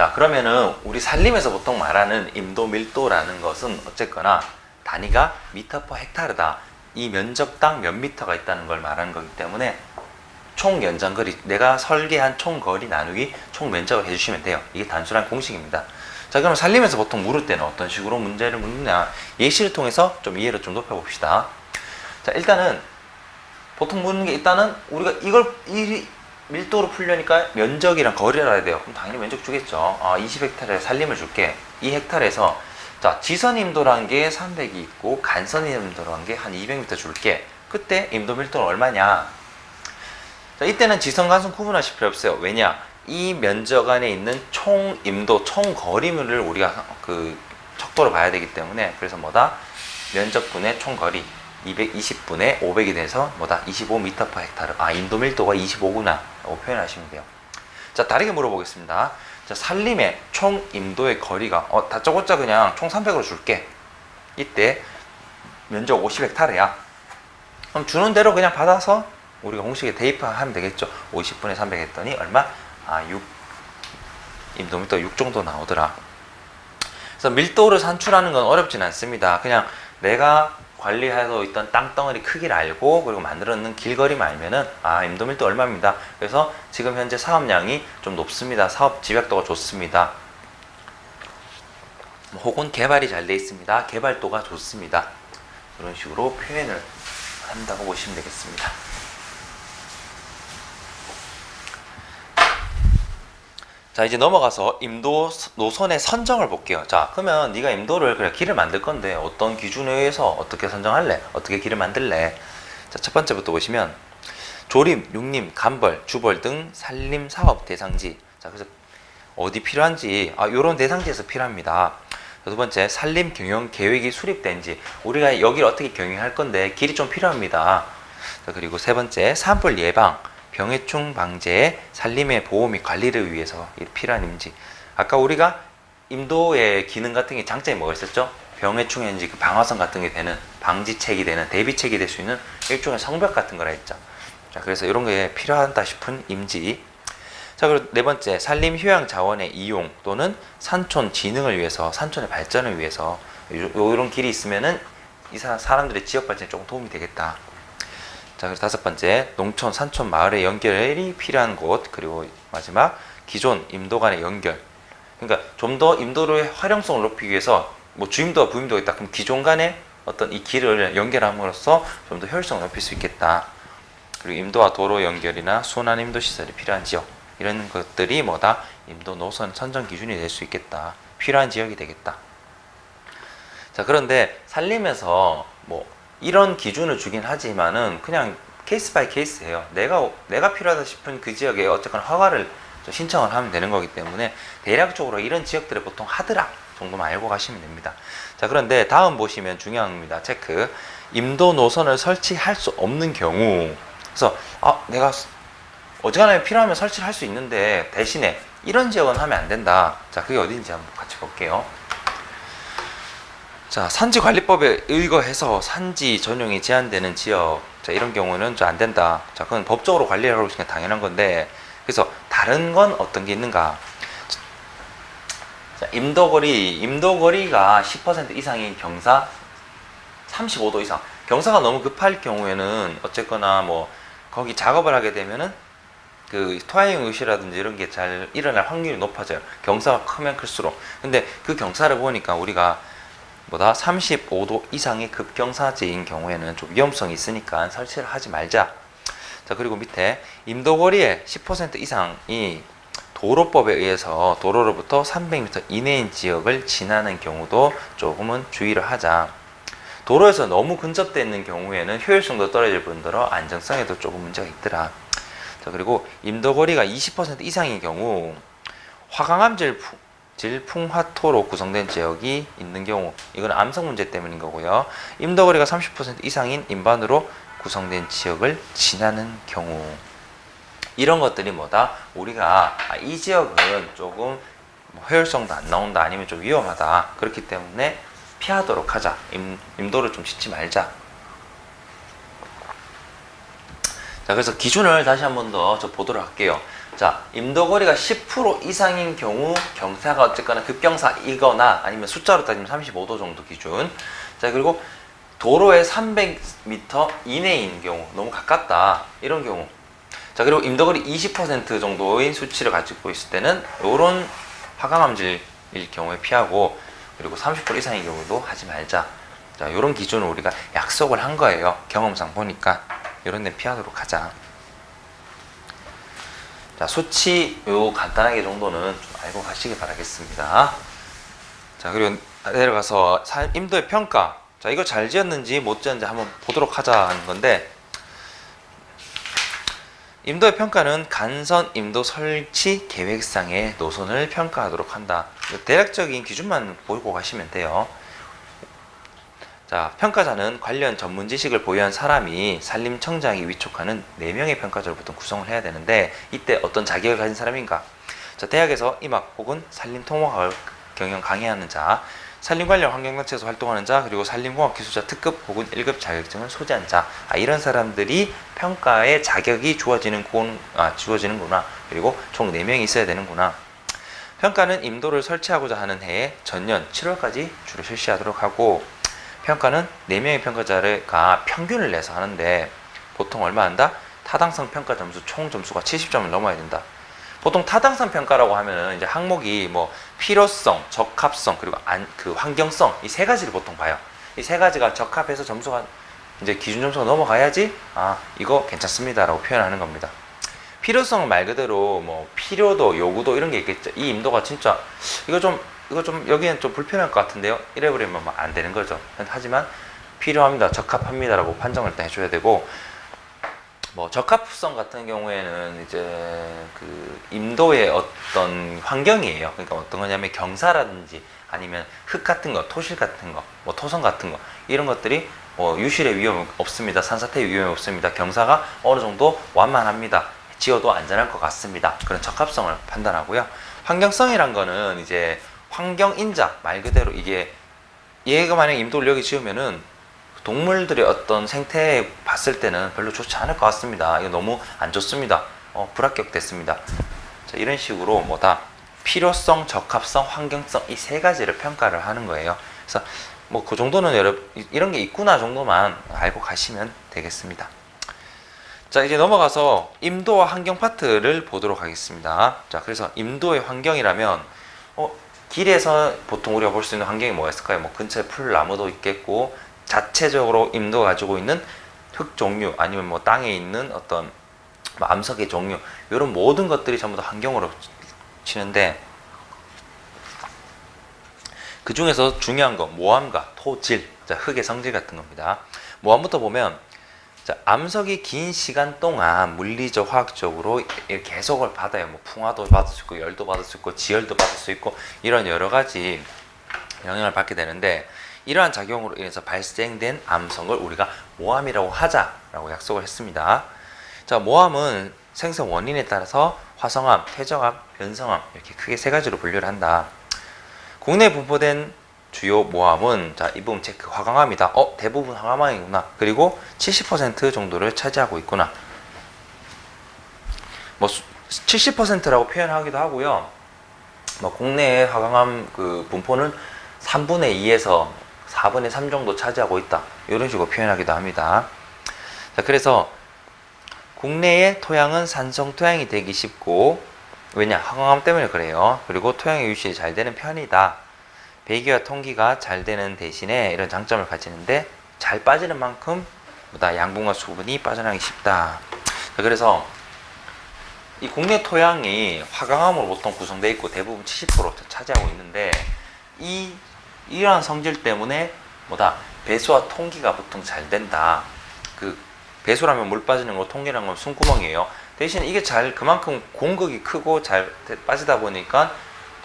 자 그러면은 우리 산림에서 보통 말하는 임도 밀도라는 것은 어쨌거나 단위가 미터 퍼 헥타르다. 이 면적당 몇 미터가 있다는 걸 말하는 거기 때문에 총 연장 거리 내가 설계한 총 거리 나누기 총 면적을 해주시면 돼요. 이게 단순한 공식입니다. 자 그럼 산림에서 보통 물을 때는 어떤 식으로 문제를 묻느냐 예시를 통해서 좀 이해를 좀 높여 봅시다. 자 일단은 보통 묻는 게 일단은 우리가 이걸 이 밀도로 풀려니까 면적이랑 거리를 알아야 돼요. 그럼 당연히 면적 주겠죠. 아, 20헥타르에 산림을 줄게. 이 헥타르에서 자 지선 임도라는 게 300이 있고 간선 임도라는 게한 200m 줄게. 그때 임도 밀도는 얼마냐? 자 이때는 지선 간선 구분하실 필요 없어요. 왜냐? 이 면적 안에 있는 총 임도, 총 거리물을 우리가 그 척도로 봐야 되기 때문에 그래서 뭐다? 면적분의 총 거리 220분의 500이 돼서 뭐다? 25m per 헥타르. 아, 인도 밀도가 25구나. 라고 표현하시면 돼요. 자, 다르게 물어보겠습니다. 자, 산림의 총 임도의 거리가 어, 다짜고짜 그냥 총 300으로 줄게. 이때 면적 50헥타르야. 그럼 주는 대로 그냥 받아서 우리가 공식에 대입하면 되겠죠. 50분의 300 했더니 얼마? 아, 6 임도 밀도 6 정도 나오더라. 그래서 밀도를 산출하는 건 어렵진 않습니다. 그냥 내가 관리하고 있던 땅덩어리 크기를 알고 그리고 만들어 놓는 길거리만 알면은 아 임도 밀도 얼마입니다. 그래서 지금 현재 사업량이 좀 높습니다. 사업 집약도가 좋습니다. 뭐 혹은 개발이 잘 돼 있습니다. 개발도가 좋습니다. 그런 식으로 표현을 한다고 보시면 되겠습니다. 자 이제 넘어가서 임도 스- 노선의 선정을 볼게요. 자 그러면 네가 임도를 그래 길을 만들 건데 어떤 기준에 의해서 어떻게 선정할래? 어떻게 길을 만들래? 자첫 번째부터 보시면 조림, 육림, 간벌, 주벌 등 산림 사업 대상지. 자 그래서 어디 필요한지 아 요런 대상지에서 필요합니다. 두 번째 산림 경영 계획이 수립된지 우리가 여기를 어떻게 경영할 건데 길이 좀 필요합니다. 자, 그리고 세 번째 산불 예방 병해충 방제 산림의 보호 및 관리를 위해서 이 필요한 임지. 아까 우리가 임도의 기능 같은 게 장점이 뭐가 있었죠? 병해충인지 그 방화선 같은 게 되는 방지책이 되는 대비책이 될 수 있는 일종의 성벽 같은 거라 했죠. 자 그래서 이런 게 필요하다 싶은 임지. 자 그리고 네 번째 산림 휴양 자원의 이용 또는 산촌 진흥을 위해서 산촌의 발전을 위해서 요, 요런 길이 있으면은 이 사, 사람들의 지역 발전에 조금 도움이 되겠다. 자 그리고 다섯 번째 농촌 산촌 마을의 연결이 필요한 곳 그리고 마지막 기존 임도 간의 연결. 그러니까 좀 더 임도의 활용성을 높이기 위해서 뭐 주임도와 부임도가 있다. 그럼 기존 간의 어떤 이 길을 연결함으로써 좀 더 효율성을 높일 수 있겠다. 그리고 임도와 도로 연결이나 순환 임도 시설이 필요한 지역 이런 것들이 뭐다 임도 노선 선정 기준이 될 수 있겠다 필요한 지역이 되겠다 자 그런데 산림에서 뭐 이런 기준을 주긴 하지만은 그냥 케이스 바이 케이스예요. 내가 내가 필요하다 싶은 그 지역에 어쨌거나 허가를 좀 신청을 하면 되는 거기 때문에 대략적으로 이런 지역들을 보통 하드락 정도만 알고 가시면 됩니다. 자 그런데 다음 보시면 중요합니다. 체크. 임도 노선을 설치할 수 없는 경우. 그래서 아 내가 어지간하면 필요하면 설치를 할수 있는데 대신에 이런 지역은 하면 안 된다. 자 그게 어딘지 한번 같이 볼게요. 자 산지 관리법에 의거해서 산지 전용이 제한되는 지역 자 이런 경우는 좀안 된다. 자 그건 법적으로 관리를 하고 있으니까 당연한 건데 그래서 다른 건 어떤 게 있는가? 자 임도거리 임도거리가 10% 이상인 경사 35도 이상 경사가 너무 급할 경우에는 어쨌거나 뭐 거기 작업을 하게 되면은 그 토하형 의시라든지 이런 게 잘 일어날 확률이 높아져요. 경사가 크면 클수록. 근데 그 경사를 보니까 우리가 뭐다 35도 이상의 급경사지인 경우에는 좀 위험성이 있으니까 설치를 하지 말자. 자 그리고 밑에 임도거리의 10% 이상이 도로법에 의해서 도로로부터 300m 이내인 지역을 지나는 경우도 조금은 주의를 하자. 도로에서 너무 근접돼 있는 경우에는 효율성도 떨어질 뿐더러 안정성에도 조금 문제가 있더라. 자 그리고 임도거리가 20% 이상인 경우 화강암질 푸- 질풍화토로 구성된 지역이 있는 경우 이건 암석 문제 때문인 거고요. 임도거리가 30% 이상인 인반으로 구성된 지역을 지나는 경우. 이런 것들이 뭐다? 우리가 아, 이 지역은 조금 뭐 효율성도 안 나온다 아니면 좀 위험하다. 그렇기 때문에 피하도록 하자. 임, 임도를 좀 짓지 말자. 자 그래서 기준을 다시 한 번 더 저 보도록 할게요 자, 임도거리가 10% 이상인 경우 경사가 어쨌거나 급경사이거나 아니면 숫자로 따지면 35도 정도 기준. 자, 그리고 도로에 300m 이내인 경우 너무 가깝다. 이런 경우. 자, 그리고 임도거리 20% 정도의 수치를 가지고 있을 때는 이런 화강암질일 경우에 피하고 그리고 30% 이상인 경우도 하지 말자. 자, 이런 기준을 우리가 약속을 한 거예요. 경험상 보니까 이런 데 피하도록 하자. 자, 수치 요 간단하게 정도는 좀 알고 가시기 바라겠습니다. 자, 그리고 내려가서 사- 임도의 평가. 자, 이거 잘 지었는지 못 지었는지 한번 보도록 하자 하는 건데 임도의 평가는 간선 임도 설치 계획상의 노선을 평가하도록 한다. 대략적인 기준만 보고 가시면 돼요. 자, 평가자는 관련 전문 지식을 보유한 사람이 산림청장이 위촉하는 4명의 평가자를 보통 구성을 해야 되는데 이때 어떤 자격을 가진 사람인가? 자, 대학에서 임학 혹은 산림통화학을 경영 강의하는 자, 산림 관련 환경단체에서 활동하는 자, 그리고 산림공학 기술자 특급 혹은 1급 자격증을 소지한 자, 아, 이런 사람들이 평가의 자격이 주어지는 군, 아, 주어지는구나. 그리고 총 4명이 있어야 되는구나. 평가는 임도를 설치하고자 하는 해에 전년 7월까지 주로 실시하도록 하고 평가는 4명의 평가자가 평균을 내서 하는데 보통 얼마 한다? 타당성 평가 점수 총 점수가 70점을 넘어야 된다. 보통 타당성 평가라고 하면은 이제 항목이 뭐 필요성, 적합성 그리고 안, 그 환경성 이 세 가지를 보통 봐요. 이 세 가지가 적합해서 점수가 이제 기준 점수가 넘어가야지 아 이거 괜찮습니다라고 표현하는 겁니다. 필요성은 말 그대로 뭐 필요도 요구도 이런 게 있겠죠. 이 임도가 진짜 이거 좀 이거 좀 여기는 좀 불편할 것 같은데요. 이래 버리면 뭐안 되는 거죠. 하지만 필요합니다, 적합합니다라고 판정을 일단 해줘야 되고 뭐 적합성 같은 경우에는 이제 그 임도의 어떤 환경이에요. 그러니까 어떤 거냐면 경사라든지 아니면 흙 같은 거, 토실 같은 거, 뭐 토성 같은 거 이런 것들이 뭐 유실의 위험 없습니다. 산사태 위험이 없습니다. 경사가 어느 정도 완만합니다. 지어도 안전할 것 같습니다. 그런 적합성을 판단하고요. 환경성이란 거는 이제 환경 인자 말 그대로 이게 얘가 만약 여기 지으면은 동물들의 어떤 생태 봤을 때는 별로 좋지 않을 것 같습니다. 이거 너무 안 좋습니다. 어, 불합격됐습니다. 자, 이런 식으로 뭐다 필요성, 적합성, 환경성 이 세 가지를 평가를 하는 거예요. 그래서 뭐 그 정도는 여러 이런 게 있구나 정도만 알고 가시면 되겠습니다. 자 이제 넘어가서 임도와 환경 파트를 보도록 하겠습니다. 자 그래서 임도의 환경이라면 어, 길에서 보통 우리가 볼 수 있는 환경이 뭐가 있을까요? 뭐 근처에 풀 나무도 있겠고 자체적으로 임도 가지고 있는 흙 종류 아니면 뭐 땅에 있는 어떤 뭐 암석의 종류 이런 모든 것들이 전부 다 환경으로 치는데 그 중에서 중요한 건 모함과 토질, 자, 흙의 성질 같은 겁니다. 모함부터 보면 자, 암석이 긴 시간 동안 물리적, 화학적으로 해석을 받아요. 뭐 풍화도 받을 수 있고, 열도 받을 수 있고, 지열도 받을 수 있고, 이런 여러 가지 영향을 받게 되는데, 이러한 작용으로 인해서 발생된 암석을 우리가 모함이라고 하자라고 약속을 했습니다. 자, 모함은 생성 원인에 따라서 화성암, 퇴적암, 변성암 이렇게 크게 세 가지로 분류를 한다. 국내에 분포된 주요 모함은 자, 이 부분 체크 화강암이다. 어, 대부분 화강암이구나. 그리고 70% 정도를 차지하고 있구나. 뭐 70%라고 표현하기도 하고요. 뭐 국내의 화강암 그 분포는 3분의 2에서 4분의 3 정도 차지하고 있다. 이런 식으로 표현하기도 합니다. 자, 그래서 국내의 토양은 산성 토양이 되기 쉽고 왜냐 항암 때문에 그래요. 그리고 토양의 유실이 잘 되는 편이다. 배기와 통기가 잘 되는 대신에 이런 장점을 가지는데 잘 빠지는 만큼 보다 양분과 수분이 빠져나가기 쉽다. 자, 그래서 이 국내 토양이 화강암으로 보통 구성되어 있고 대부분 70% 차지하고 있는데 이 이러한 성질 때문에 뭐다 배수와 통기가 보통 잘 된다. 그 배수라면 물 빠지는 거, 통기라는 건 숨구멍이에요. 대신 이게 잘 그만큼 공극이 크고 잘 빠지다 보니까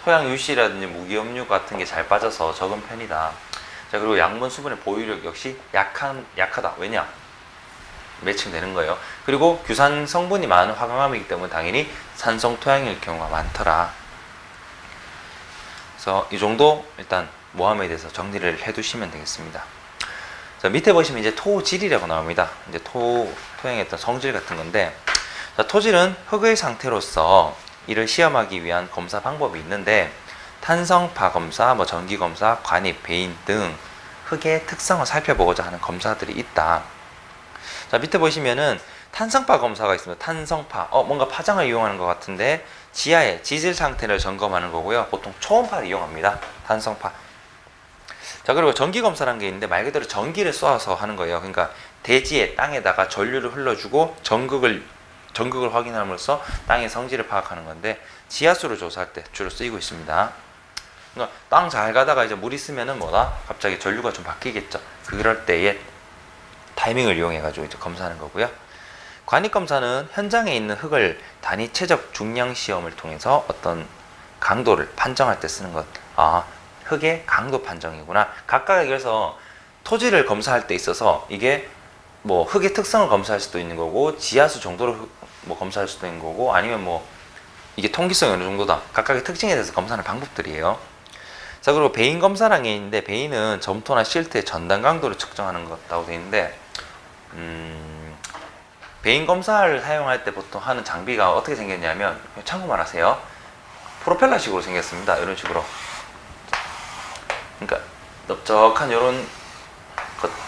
토양 유실이라든지 무기염류 같은 게 잘 빠져서 적은 편이다. 자 그리고 양분 수분의 보유력 역시 약한 약하다. 왜냐? 매칭되는 거예요. 그리고 규산 성분이 많은 화강암이기 때문에 당연히 산성 토양일 경우가 많더라. 그래서 이 정도 일단 모함에 대해서 정리를 해두시면 되겠습니다. 자 밑에 보시면 이제 토질이라고 나옵니다. 이제 토 토양의 어떤 성질 같은 건데 자, 토질은 흙의 상태로서 이를 시험하기 위한 검사 방법이 있는데 탄성파 검사, 뭐 전기 검사, 관입, 배인 등 흙의 특성을 살펴보고자 하는 검사들이 있다. 자 밑에 보시면은 탄성파 검사가 있습니다. 탄성파, 어 뭔가 파장을 이용하는 것 같은데 지하의 지질 상태를 점검하는 거고요. 보통 초음파를 이용합니다. 탄성파. 자 그리고 전기 검사라는 게 있는데 말 그대로 전기를 쏘아서 하는 거예요. 그러니까 대지에 땅에다가 전류를 흘러주고 전극을 전극을 확인함으로써 땅의 성질을 파악하는 건데 지하수를 조사할 때 주로 쓰이고 있습니다. 그러니까 땅 잘 가다가 이제 물 있으면은 뭐다 갑자기 전류가 좀 바뀌겠죠. 그럴 때에 타이밍을 이용해 가지고 이제 검사하는 거고요. 관익 검사는 현장에 있는 흙을 단위 최적 중량 시험을 통해서 어떤 강도를 판정할 때 쓰는 것. 아, 흙의 강도 판정이구나. 각각의 그래서 토지를 검사할 때 있어서 이게 뭐 흙의 특성을 검사할 수도 있는 거고 지하수 정도를 흙- 뭐 검사할 수도 있는 거고 아니면 뭐 이게 통기성이 어느 정도다. 각각의 특징에 대해서 검사하는 방법들이에요. 자 그리고 배인 검사라는 게 있는데 배인은 점토나 실트의 전단 강도를 측정하는 것다고 되어 있는데 음, 배인 검사를 사용할 때 보통 하는 장비가 어떻게 생겼냐면 참고만 하세요. 프로펠러식으로 생겼습니다. 이런 식으로. 그러니까 넓적한 이런 것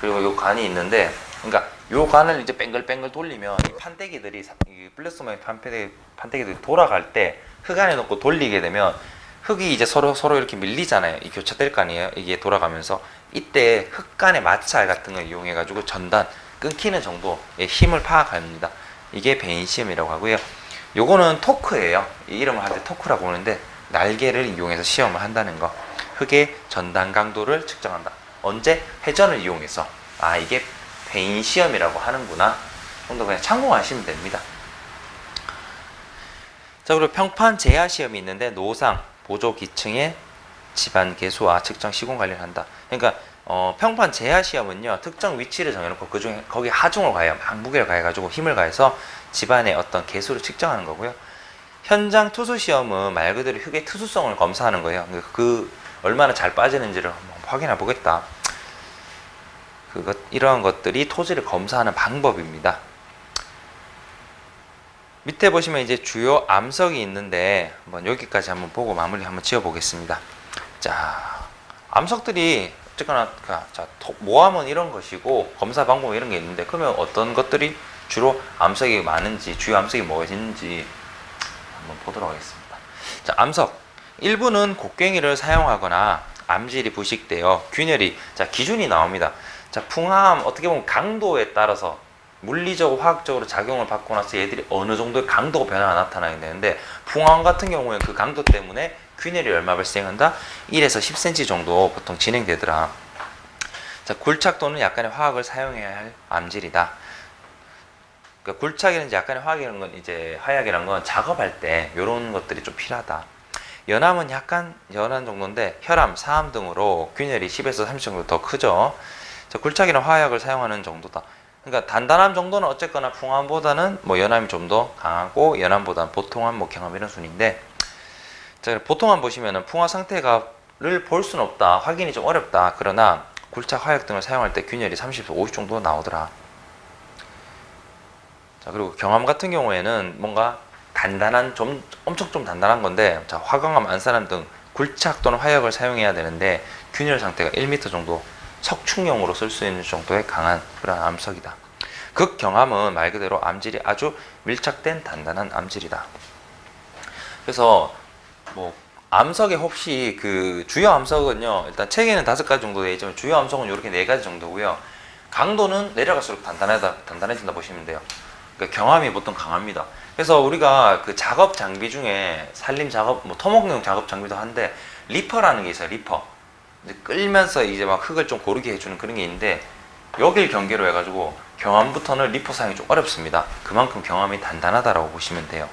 그리고 요 관이 있는데 그러니까 요 관을 이제 뱅글뱅글 돌리면 이 판때기들이 사- 이 플랫스모의 판때기 판때기들이 돌아갈 때 흙 안에 넣고 돌리게 되면 흙이 이제 서로 서로 이렇게 밀리잖아요. 이 교차될 거 아니에요. 이게 돌아가면서 이때 흙 간의 마찰 같은 걸 이용해 가지고 전단 끊기는 정도의 힘을 파악합니다. 이게 배인 시험이라고 하고요. 요거는 토크예요. 이 이름을 할 때 토크라고 하는데 날개를 이용해서 시험을 한다는 거. 흙의 전단 강도를 측정한다. 언제 회전을 이용해서 아 이게 배인 시험이라고 하는구나. 정도 그냥 참고하시면 됩니다. 자 그리고 평판 제하 시험이 있는데 노상 보조 기층의 집안 개수와 측정 시공 관리를 한다. 그러니까 어, 평판 제하 시험은요 특정 위치를 정해놓고 그 중에 거기 하중을 가해요. 막 무게를 가해가지고 힘을 가해서 집안의 어떤 개수를 측정하는 거고요. 현장 투수 시험은 말 그대로 흙의 투수성을 검사하는 거예요. 그- 그 얼마나 잘 빠지는지를 한번 확인해 보겠다. 그것 이러한 것들이 토지를 검사하는 방법입니다. 밑에 보시면 이제 주요 암석이 있는데 한번 여기까지 한번 보고 마무리 한번 지어 보겠습니다. 자, 암석들이 어쨌거나 그, 자, 토- 모함은 이런 것이고 검사 방법 이런 게 있는데 그러면 어떤 것들이 주로 암석이 많은지 주요 암석이 뭐가 있는지 한번 보도록 하겠습니다. 자, 암석 일부는 곡괭이를 사용하거나 암질이 부식되어 균열이 자 기준이 나옵니다. 자 풍암 어떻게 보면 강도에 따라서 물리적 화학적으로 작용을 받고 나서 얘들이 어느 정도의 강도가 변화가 나타나게 되는데 풍암 같은 경우에 그 강도 때문에 균열이 얼마 발생한다? 1에서 10cm 정도 보통 진행되더라. 자 굴착도는 약간의 화학을 사용해야 할 암질이다. 그러니까 굴착이라든지 약간의 화학이라는 건 이제 화약이라는 건 작업할 때 이런 것들이 좀 필요하다. 연암은 약간 연한 정도인데 혈암, 사암 등으로 균열이 10에서 30 정도 더 크죠. 자, 굴착이나 화약을 사용하는 정도다. 그러니까 단단함 정도는 어쨌거나 풍암보다는 뭐 연암이 좀 더 강하고 연암보다는 보통암, 뭐 경암 이런 순인데 자, 보통암 보시면은 풍화 상태가를 볼 수는 없다. 확인이 좀 어렵다. 그러나 굴착 화약 등을 사용할 때 균열이 30에서 50 정도 나오더라. 자 그리고 경암 같은 경우에는 뭔가 단단한 좀 엄청 좀 단단한 건데 자 화강암, 안산암 등 굴착 또는 화약을 사용해야 되는데 균열 상태가 1m 정도 석축용으로 쓸 수 있는 정도의 강한 그런 암석이다. 극경암은 말 그대로 암질이 아주 밀착된 단단한 암질이다. 그래서 뭐 암석에 혹시 그 주요 암석은요 일단 책에는 다섯 가지 정도 되어 있지만 주요 암석은 이렇게 네 가지 정도고요. 강도는 내려갈수록 단단하다 단단해진다 보시면 돼요. 그러니까 경함이 보통 강합니다. 그래서 우리가 그 작업 장비 중에 산림 작업, 뭐 토목용 작업 장비도 한데 리퍼라는 게 있어요. 리퍼. 끌면서 이제 막 흙을 좀 고르게 해주는 그런 게 있는데 여길 경계로 해가지고 경함부터는 리퍼 사용이 좀 어렵습니다. 그만큼 경함이 단단하다라고 보시면 돼요.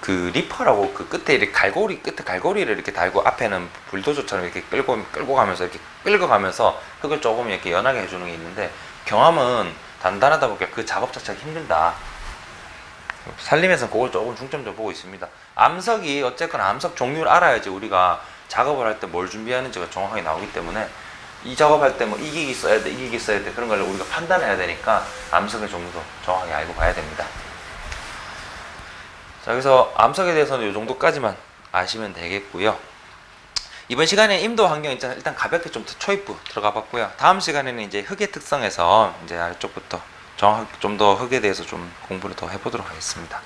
그 리퍼라고 그 끝에 이렇게 갈고리 끝에 갈고리를 이렇게 달고 앞에는 불도저처럼 이렇게 끌고 끌고 가면서 이렇게 끌고 가면서 흙을 조금 이렇게 연하게 해주는 게 있는데 경함은 단단하다 보니까 그 작업 자체가 힘들다. 살림에서는 그걸 조금 중점적으로 보고 있습니다. 암석이 어쨌거나 암석 종류를 알아야지 우리가 작업을 할 때 뭘 준비하는지가 정확하게 나오기 때문에 이 작업할 때 뭐 이기기 써야 돼, 이기기 써야 돼 그런 걸 우리가 판단해야 되니까 암석의 종류도 정확하게 알고 봐야 됩니다. 자, 그래서 암석에 대해서는 이 정도까지만 아시면 되겠고요. 이번 시간에 임도 환경 일단, 일단 가볍게 좀 초입부 들어가 봤고요. 다음 시간에는 이제 흙의 특성에서 이제 아래쪽부터 정확 좀더 흙에 대해서 좀 공부를 더 해보도록 하겠습니다.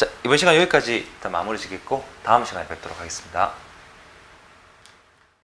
자, 이번 시간 여기까지 일단 마무리 짓겠고 다음 시간에 뵙도록 하겠습니다.